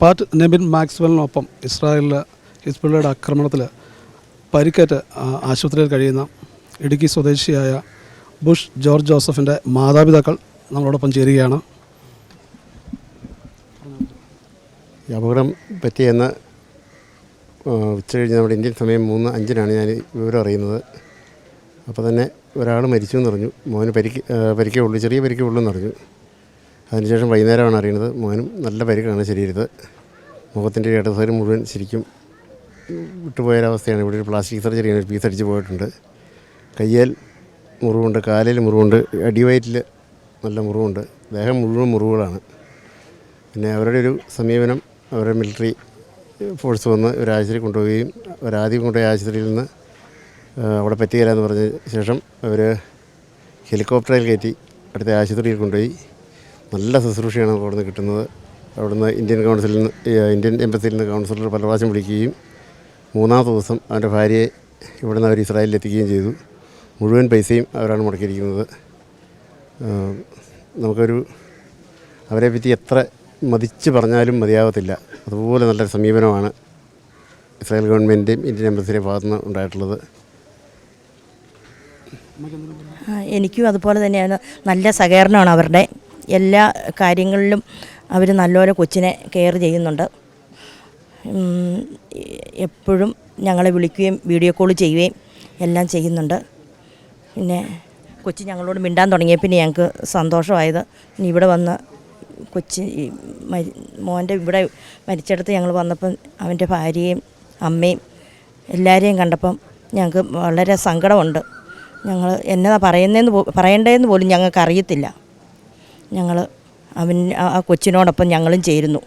പാറ്റ് നെബിൻ മാക്സ്വലിനൊപ്പം ഇസ്രായേലിലെ ഹിസ്ബുള്ളയുടെ ആക്രമണത്തിൽ പരിക്കേറ്റ് ആശുപത്രിയിൽ കഴിയുന്ന ഇടുക്കി സ്വദേശിയായ ബുഷ് ജോർജ് ജോസഫിന്റെ മാതാപിതാക്കൾ നമ്മളോടൊപ്പം ചേരുകയാണ്. അപകടം പറ്റിയെന്ന് ഉച്ച കഴിഞ്ഞ് നമ്മുടെ ഇന്ത്യൻ സമയം മൂന്ന് അഞ്ചിനാണ് ഞാൻ വിവരം അറിയുന്നത്. അപ്പോൾ തന്നെ ഒരാൾ മരിച്ചു എന്ന് പറഞ്ഞു മോന് പരിക്ക് പരിക്കേ ഉള്ളൂ ചെറിയ പരിക്കേ ഉള്ളൂ എന്ന് പറഞ്ഞു അതിനുശേഷം വൈകുന്നേരമാണ് അറിയുന്നത്. മോനും നല്ല പരിക്കാണ് ശരീരത്ത്. മുഖത്തിന്റെ ഇടത് മുഴുവൻ ശരിക്കും വിട്ടുപോയൊരവസ്ഥയാണ്. ഇവിടെ ഒരു പ്ലാസ്റ്റിക് സർജറിയാണ് ഒരു പീസ് അടിച്ച് പോയിട്ടുണ്ട്. കയ്യേൽ മുറിവുണ്ട് കാലിൽ മുറിവുണ്ട് അടിവയറ്റിൽ നല്ല മുറിവുണ്ട്. ദേഹം മുഴുവൻ മുറിവുകളാണ്. പിന്നെ അവരുടെ ഒരു സമീപനം അവരുടെ മിലിറ്ററി ഫോഴ്സ് വന്ന് ഒരു ആശുപത്രി കൊണ്ടുപോവുകയും ഒരാദ്യം കൊണ്ടുപോയി ആശുപത്രിയിൽ നിന്ന് അവിടെ പറ്റുകയില്ല എന്ന് പറഞ്ഞ ശേഷം അവർ ഹെലികോപ്റ്ററിൽ കയറ്റി അടുത്ത ആശുപത്രിയിൽ കൊണ്ടുപോയി. നല്ല ശുശ്രൂഷയാണ് നമുക്ക് അവിടുന്ന് കിട്ടുന്നത്. അവിടുന്ന് ഇന്ത്യൻ കൗൺസിലിൽ നിന്ന് ഇന്ത്യൻ എംബസിയിൽ നിന്ന് കൗൺസിലർ പല പ്രാവശ്യം വിളിക്കുകയും മൂന്നാമത്തെ ദിവസം അവന്റെ ഭാര്യയെ ഇവിടുന്ന് അവർ ഇസ്രായേലിൽ എത്തിക്കുകയും ചെയ്തു. മുഴുവൻ പൈസയും അവരാണ് മുടക്കിയിരിക്കുന്നത്. നമുക്കൊരു അവരെ പറ്റി എത്ര മതിച്ച് പറഞ്ഞാലും മതിയാവത്തില്ല. അതുപോലെ നല്ലൊരു സമീപനമാണ് ഇസ്രായേൽ ഗവൺമെന്റിന്റെയും ഇന്ത്യൻ എംബസിയുടെയും ഭാഗത്തുനിന്ന് ഉണ്ടായിട്ടുള്ളത്. എനിക്കും അതുപോലെ തന്നെയാണ് നല്ല സഹകരണമാണ് അവരുടെ. എല്ലാ കാര്യങ്ങളിലും അവർ നല്ലപോലെ കൊച്ചിനെ കെയർ ചെയ്യുന്നുണ്ട്. എപ്പോഴും ഞങ്ങളെ വിളിക്കുകയും വീഡിയോ കോൾ ചെയ്യുകയും എല്ലാം ചെയ്യുന്നുണ്ട്. പിന്നെ കൊച്ചി ഞങ്ങളോട് മിണ്ടാൻ തുടങ്ങിയ പിന്നെ ഞങ്ങൾക്ക് സന്തോഷമായത്. ഇനി ഇവിടെ വന്ന് കൊച്ചി മോന്റെ ഇവിടെ മരിച്ചെടുത്ത് ഞങ്ങൾ വന്നപ്പം അവന്റെ ഭാര്യയും അമ്മയും എല്ലാവരെയും കണ്ടപ്പം ഞങ്ങൾക്ക് വളരെ സങ്കടമുണ്ട്. ഞങ്ങൾ എന്നതാ പറയുന്നതെന്ന് പറയേണ്ടതെന്ന് പോലും ഞങ്ങൾക്ക് അറിയത്തില്ല. ഞങ്ങൾ അവൻ ആ കൊച്ചിനോടൊപ്പം ഞങ്ങളും ചേരുന്നു.